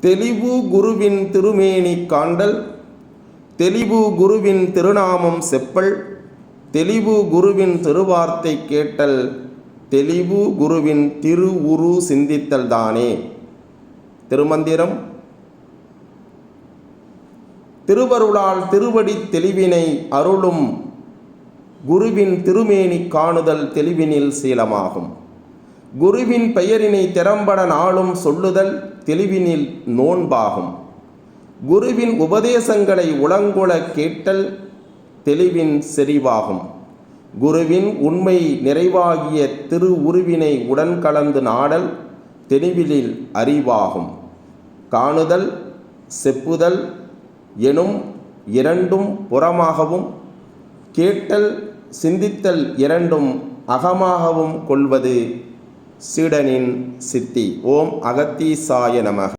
தெளிவு குருவின் திருமேனி காண்டல் தெளிவு குருவின் திருநாமம் செப்பல் தெளிவு குருவின் திருவார்த்தை கேட்டல் தெளிவு குருவின் திரு உரு சிந்தித்தல் தானே. திருமந்திரம். திருவருளால் திருவடி தெளிவினை அருளும் குருவின் திருமேனி காணுதல் தெளிவினில் சீலமாகும். குருவின் பெயரினை திறம்பட நாளும் சொல்லுதல் தெளிவினில் நோன்பாகும். குருவின் உபதேசங்களை உளங்குள கேட்டல் தெளிவின் செறிவாகும். குருவின் உண்மை நிறைவாகிய திரு உருவினை உடன் கலந்து நாடல் தெளிவிலில் அறிவாகும். காணுதல் செப்புதல் எனும் இரண்டும் புறமாகவும் கேட்டல் சிந்தித்தல் இரண்டும் அகமாகவும் கொள்வது சீடனின் சித்தி ஓம் அகத்தீசாய நமக.